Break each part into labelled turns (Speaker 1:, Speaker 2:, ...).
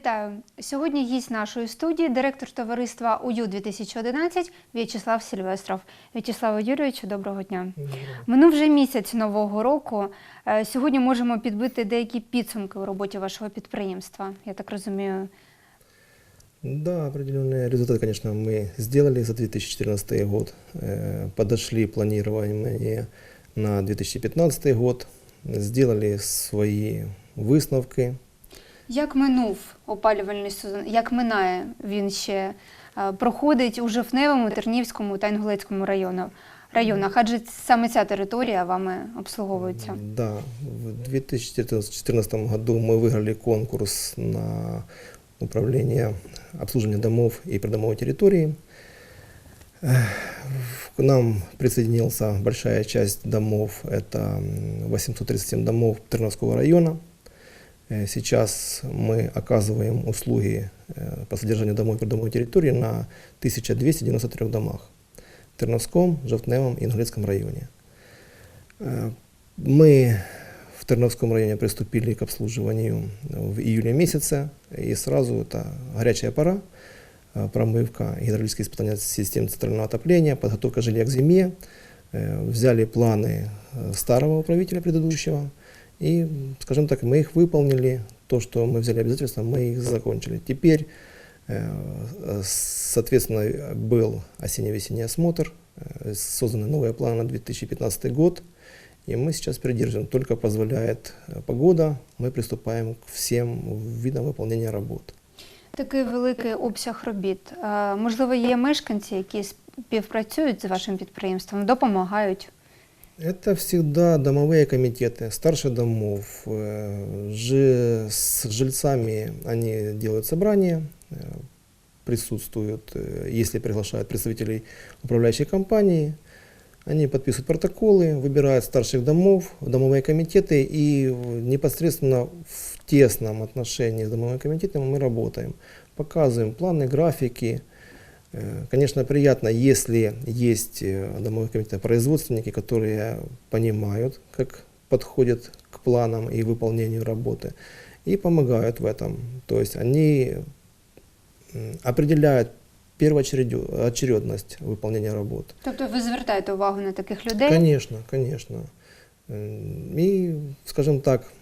Speaker 1: Вітаю! Сьогодні гість нашої студії, директор товариства УЮ 2011 В'ячеслав Сільвестров. В'ячеславу Юрійовичу, доброго дня. Минув вже місяць нового року. Е, Сьогодні можемо підбити деякі підсумки у роботі вашого підприємства. Я так розумію.
Speaker 2: Да, определенные результаты, конечно, мы сделали за 2014 год. Э, Подошли планирование на 2015 год, сделали свои висновки.
Speaker 1: Як минув опалювальний сезон? Як минає він ще е, проходить у Жовтневому, Тернівському та Інгулецькому району, районах? Адже саме ця територія вами обслуговується.
Speaker 2: Да, в 2014 году мы выиграли конкурс на управление обслуживание домов и придомовой территории. Эх, К нам присоединился большая часть домов, это м, 837 домов Терновского района. Э, Сейчас мы оказываем услуги э, по содержанию домов и придомовой территории на 1293 домах в Терновском, Жовтневом и Ингулецком районе. Э, Мы в Терновском районе приступили к обслуживанию в июле месяце, и сразу это горячая пора, э, промывка, гидравлические испытания систем центрального отопления, подготовка жилья к зиме. Э, Взяли планы э, старого управителя предыдущего, и, скажем так, мы их выполнили, то, что мы взяли обязательства, мы их закончили. Теперь, э, э, соответственно, был осенне-весенний осмотр, э, созданы новые планы на 2015 год, и мы сейчас придерживаем, только позволяет э, погода, мы приступаем к всем видам выполнения работ.
Speaker 1: Такий великий обсяг робіт. Е, Можливо, є мешканці, які співпрацюють з вашим підприємством, допомагають.
Speaker 2: Это всегда домовые комитеты, старше домов. э, жи- С жильцами они делают собрания, э, присутствуют, э, если приглашают представителей управляющей компании, они подписывают протоколы, выбирают старших домов, в домовые комитеты и в- непосредственно в тесном отношении с домовыми комитетами мы работаем. Показываем планы, графики, Э, Конечно, приятно, если есть э, домовых комитетов производственники, которые понимают, как подходят к планам и выполнению работы, и помогают в этом. То есть они м, определяют первоочередю- очередность выполнения работ.
Speaker 1: Тобто ви звертаєте увагу на таких людей?
Speaker 2: Конечно, конечно. М, И, скажем так,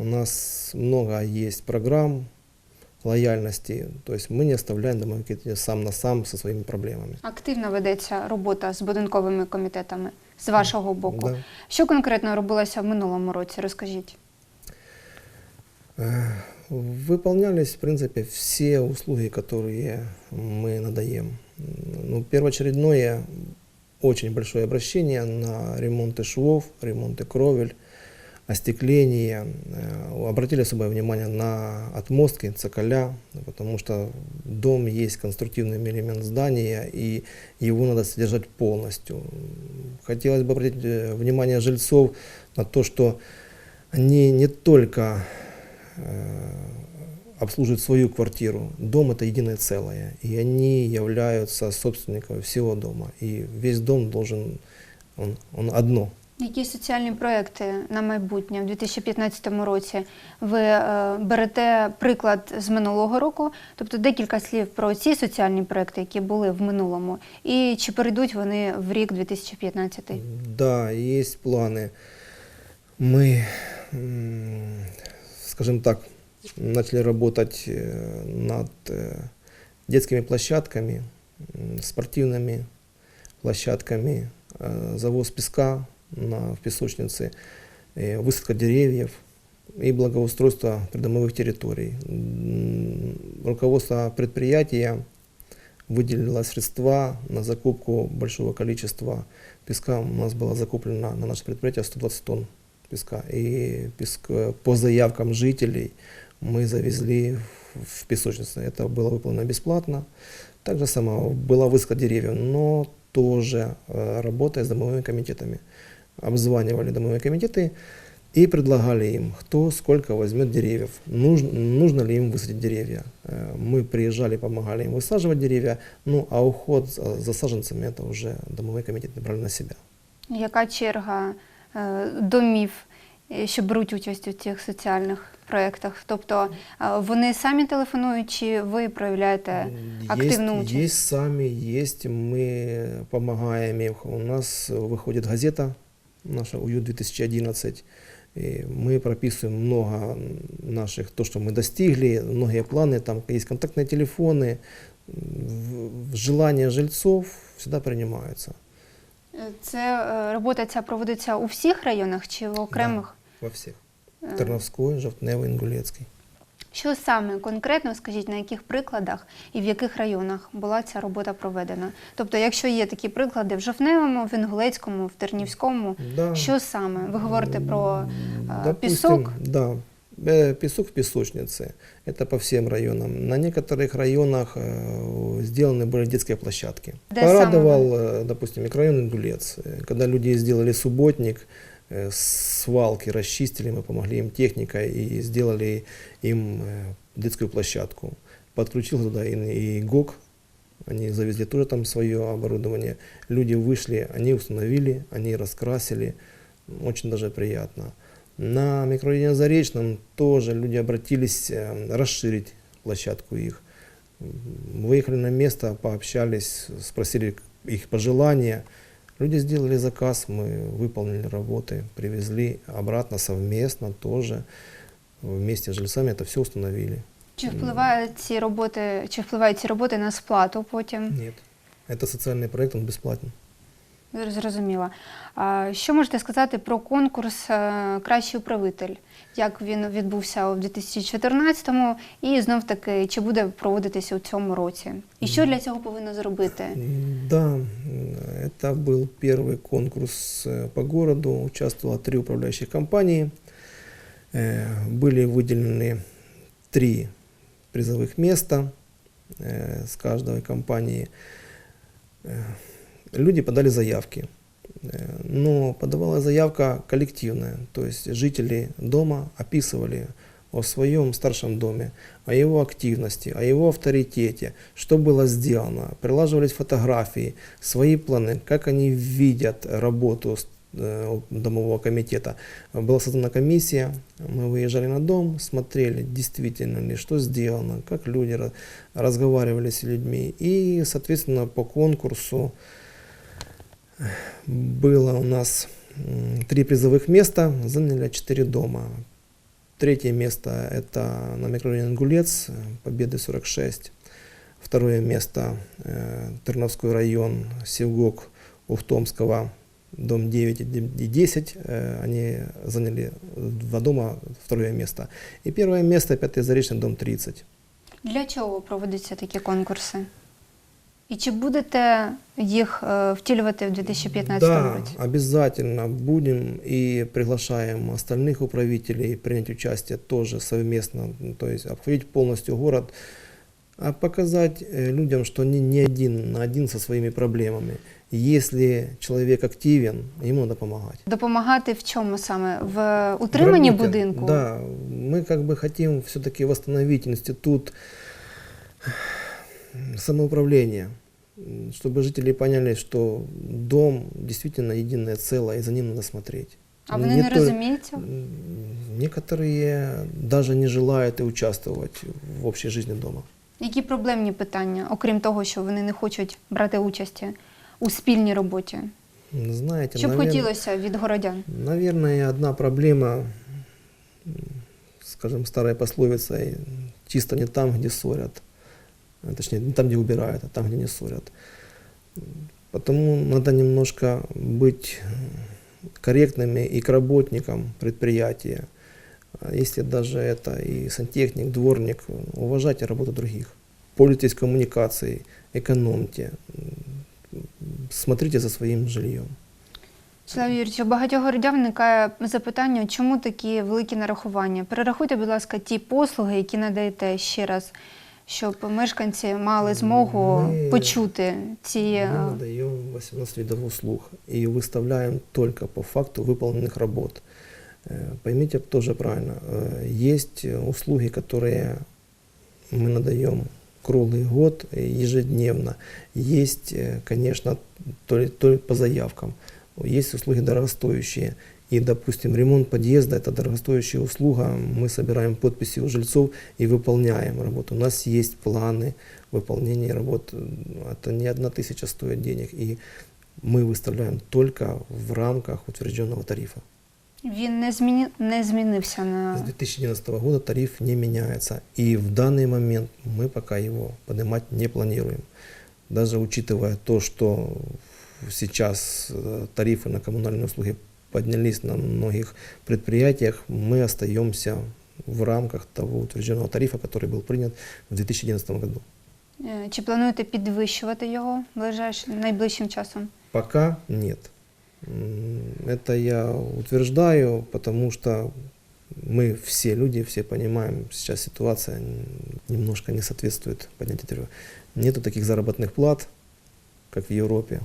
Speaker 2: у нас много есть программ лояльности, то есть мы не оставляем домовых комитетов сам на сам со своими проблемами.
Speaker 1: Активно ведеться робота з будинковими комітетами з вашого боку.
Speaker 2: Да.
Speaker 1: Що конкретно робилося в минулому році? Розкажіть.
Speaker 2: Э, Выполнялись, в принципе, все услуги, которые мы надаем. М, Ну, первоочередное, очень большое обращение на ремонты швов, ремонты кровель, остекление. Э, Обратили особое внимание на отмостки, цоколя, потому что дом есть конструктивный элемент здания, и его надо содержать полностью. Хотелось бы обратить э, внимание жильцов на то, что они не только э, обслуживают свою квартиру. Дом это единое целое, и они являются собственниками всего дома. И весь дом должен, он, он одно.
Speaker 1: Які соціальні проекти на майбутнє в 2015 році ви е, берете приклад з минулого року? Тобто декілька слів про ці соціальні проекти, які були в минулому, і чи перейдуть вони в рік 2015?
Speaker 2: Да, есть планы. Мы, м, скажем так, начали работать э, над э, детскими площадками, м, спортивными площадками, э, завоз песка на, в песочнице, э, высадка деревьев и благоустройство придомовых территорий. М, Руководство предприятия выделило средства на закупку большого количества песка. У нас было закуплено на наше предприятие 120 тонн песка. И песк, э, по заявкам жителей мы завезли в- в песочницу. Это было выполнено бесплатно. Также само была высадка деревьев, но тоже э, работая с домовыми комитетами. Обзванивали домовые комитеты и предлагали им, кто сколько возьмет деревьев, нужно, нужно ли им высадить деревья. Э, Мы приезжали, помогали им высаживать деревья, ну а уход за, за саженцами это уже домовые комитеты брали на себя.
Speaker 1: Яка черга е, домів, е, що беруть участь у цих соціальних проєктах? Тобто е, вони самі телефонують, чи ви проявляєте активну
Speaker 2: есть,
Speaker 1: участь?
Speaker 2: есть сами, есть, мы помогаем им. У нас выходит газета наша УЮ-2011, и мы прописываем много наших, то, что мы достигли, многие планы, там есть контактные телефоны, в- в- желания жильцов всегда принимаются.
Speaker 1: Е, Це е, робота ця проводиться у всіх районах чи в окремих?
Speaker 2: Во всех.
Speaker 1: Е,
Speaker 2: Терновской, Жовтневый, Ингулецкий.
Speaker 1: Що саме конкретно, скажіть, на яких прикладах і в яких районах була ця робота проведена? Тобто, якщо є такі приклади в Жовтневому, в Інгулецькому, в Тернівському,
Speaker 2: Да.
Speaker 1: що саме? Ви говорите про е,
Speaker 2: Допустим,
Speaker 1: пісок?
Speaker 2: Да. Э, Песок в песочнице. Это по всем районам. На некоторых районах э, сделаны были детские площадки.
Speaker 1: Да,
Speaker 2: Порадовал, э, допустим, микрорайон Индулец. Э, Когда люди сделали субботник, э, свалки расчистили, мы помогли им техникой и сделали им э, детскую площадку. Подключил туда и, ГОК, они завезли тоже там свое оборудование. Люди вышли, они установили, они раскрасили. Очень даже приятно. На микрорайоне Заречном тоже люди обратились э, расширить площадку их. Выехали на место, пообщались, спросили их пожелания. Люди сделали заказ, мы выполнили работы, привезли обратно совместно тоже. Вместе с жильцами это все установили.
Speaker 1: Чи впливають ці роботи, чи впливають ці роботи на сплату потім?
Speaker 2: Нет. Это социальный проект, он бесплатный.
Speaker 1: Зрозуміла. А що можете сказати про конкурс е, Кращий управитель? Як він відбувся у 2014-му і знов таки чи буде проводитися у цьому році? І що для цього повинно зробити?
Speaker 2: Да, м, это был первый конкурс э, по городу. Участвовало три управляющих компании. Э, Были выделены три призовых места э, с каждой компании. Э, Люди подали заявки. Э, Но подавала заявка коллективная, то есть жители дома описывали о своем старшем доме, о его активности, о его авторитете, что было сделано, прилаживались фотографии, свои планы, как они видят работу э, домового комитета. Была создана комиссия, мы выезжали на дом, смотрели, действительно ли, что сделано, как люди ра- разговаривали с людьми. И, соответственно, по конкурсу было у нас три призовых места, заняли четыре дома. Третье место это на микрорайоне Ингулец, Победы 46. Второе место э, Терновской район, Севгок, Ухтомского, дом 9 и д- и 10. э, Они заняли два дома, второе место. И первое место, Пятый Заречный, дом 30.
Speaker 1: Для чого проводяться такі конкурси? І чи будете їх е, втілювати в 2015
Speaker 2: Да,
Speaker 1: році?
Speaker 2: обязательно будем и приглашаем остальных управителей принять участие тоже совместно, ну, то есть обходить полностью город, а показать э, людям, что они не один на один со своими проблемами. Если человек активен, ему надо помогать.
Speaker 1: Допомагати в чому саме? В утриманні
Speaker 2: В работе,
Speaker 1: будинку?
Speaker 2: Да, мы как бы хотим все-таки восстановить институт самоуправления, м, чтобы жители поняли, что дом действительно единое целое, и за ним надо смотреть.
Speaker 1: А вони
Speaker 2: Не
Speaker 1: не
Speaker 2: то-
Speaker 1: розуміють
Speaker 2: Некоторые даже не желают и участвовать в общей жизни дома.
Speaker 1: Які проблемні питання, окрім того, що вони не хочуть брати участі у спільній роботі?
Speaker 2: Знаете,
Speaker 1: Що б
Speaker 2: наверно-
Speaker 1: хотілося від городян?
Speaker 2: Наверное, одна проблема, скажем, старая пословица, чисто не там, где ссорят, точнее, не там, где убирают, а там, где не ссорят. М, Потому надо немножко быть м, корректными и к работникам предприятия. А Если даже это и сантехник, дворник, уважайте работу других. Пользуйтесь коммуникацией, экономьте, м, смотрите за своим жильем.
Speaker 1: Слава Юрійович, у багатьох городян виникає запитання, чому такі великі нарахування? Перерахуйте, будь ласка, ті послуги, які надаєте ще раз, щоб мешканці мали змогу
Speaker 2: Ми-
Speaker 1: почути ці.
Speaker 2: Мы
Speaker 1: е,
Speaker 2: надаем 18 видов услуг и выставляем только по факту выполненных работ. Э, Поймите тоже правильно, э, есть э, услуги, которые мы надаем круглый год, э, ежедневно. Есть, э, конечно, то ли, то ли по заявкам, есть услуги дорогостоящие. И, допустим, ремонт подъезда – это дорогостоящая услуга. Мы собираем подписи у жильцов и выполняем работу. У нас есть планы выполнения работ. Это не одна тысяча стоит денег. И мы выставляем только в рамках утвержденного тарифа.
Speaker 1: Він не, зміні... не змінився
Speaker 2: С
Speaker 1: на
Speaker 2: 2011 года тариф не меняется. И в данный момент мы пока его поднимать не планируем. Даже учитывая то, что сейчас э, тарифы на коммунальные услуги поднялись на многих предприятиях, мы остаемся в рамках того утвержденного тарифа, который был принят в 2011 году.
Speaker 1: Е, чи плануєте підвищувати його ближайшим найближчим часом?
Speaker 2: Пока нет. М, Это я утверждаю, потому что мы все люди, все понимаем, сейчас ситуация н- немножко не соответствует поднятию тарифа. Нету таких заработных плат, как в Европе,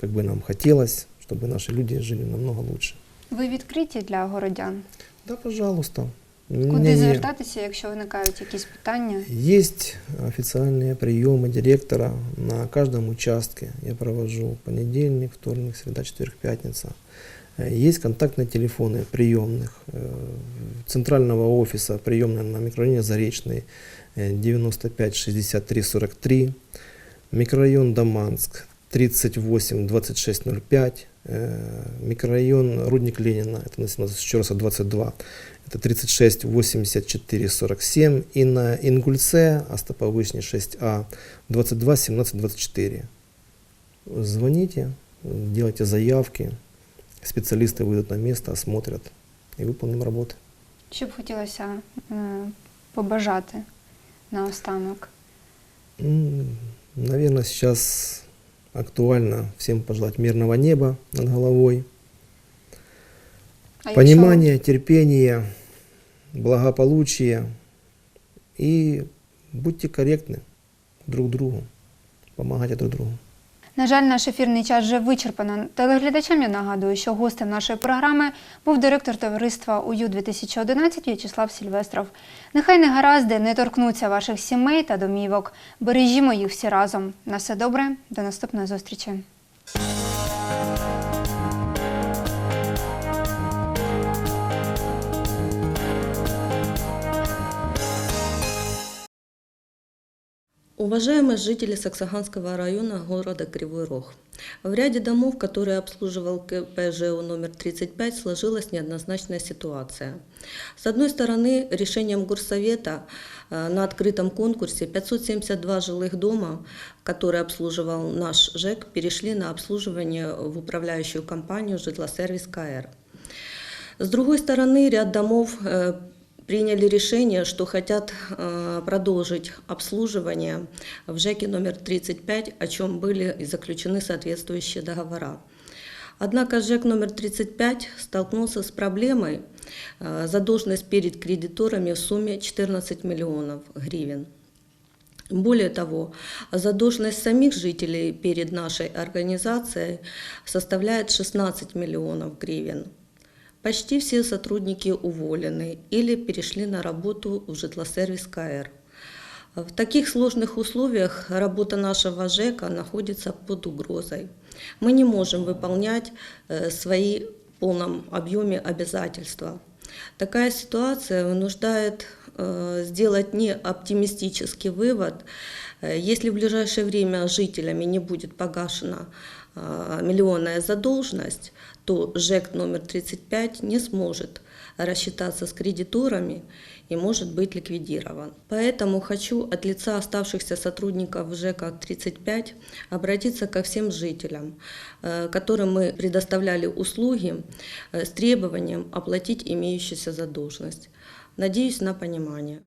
Speaker 2: как бы нам хотелось, чтобы наши люди жили намного лучше.
Speaker 1: Ви відкриті для городян?
Speaker 2: Да, пожалуйста.
Speaker 1: Куди
Speaker 2: Не-не.
Speaker 1: звертатися, якщо виникають якісь питання?
Speaker 2: Есть официальные приемы директора на каждом участке. Я провожу понедельник, вторник, среда, четверг, пятница. Э, Есть контактные телефоны приемных. э, Центрального офиса приемная на микрорайоне Заречный э, 95 63 43. Микрорайон Даманск 38 26 05. э, Микрорайон Рудник Ленина, это на 17 еще раз 22. Это 36 84 47. И на Ингульце, Остаповышний 6А, 22 17 24. Звоните, делайте заявки. Специалисты выйдут на место, осмотрят и выполним работы.
Speaker 1: Що б хотілося е, побажати наостанок?
Speaker 2: Наверное, сейчас актуально всем пожелать мирного неба над головой,
Speaker 1: А
Speaker 2: понимания, терпения, благополучия и будьте корректны друг другу, помогайте друг другу.
Speaker 1: На жаль, наш ефірний час вже вичерпано. Телеглядачам я нагадую, що гостем нашої програми був директор товариства УЮ 2011 В'ячеслав Сільвестров. Нехай не гаразди, не торкнуться ваших сімей та домівок. Бережімо їх всі разом. На все добре, до наступної зустрічі.
Speaker 3: Уважаемые жители Саксаганского района города Кривой Рог, в ряде домов, которые обслуживал КПЖУ номер 35, сложилась неоднозначная ситуация. С одной стороны, решением Горсовета э, на открытом конкурсе 572 жилых дома, которые обслуживал наш ЖЭК, перешли на обслуживание в управляющую компанию «Житлосервис КР». С другой стороны, ряд домов э, приняли решение, что хотят э, продолжить обслуживание в ЖЭКе номер 35, о чем были заключены соответствующие договора. Однако ЖЭК номер 35 столкнулся с проблемой э, задолженность перед кредиторами в сумме 14 миллионов гривен. Более того, задолженность самих жителей перед нашей организацией составляет 16 миллионов гривен. Почти все сотрудники уволены или перешли на работу в житлосервис КР. В таких сложных условиях работа нашего ЖЭКа находится под угрозой. Мы не можем выполнять э, свои в полном объеме обязательства. Такая ситуация вынуждает э, сделать не оптимистический вывод. Э, Если в ближайшее время жителями не будет погашена миллионная задолженность, то ЖЭК номер 35 не сможет рассчитаться с кредиторами и может быть ликвидирован. Поэтому хочу от лица оставшихся сотрудников ЖЭКа 35 обратиться ко всем жителям, э, которым мы предоставляли услуги э, с требованием оплатить имеющуюся задолженность. Надеюсь на понимание.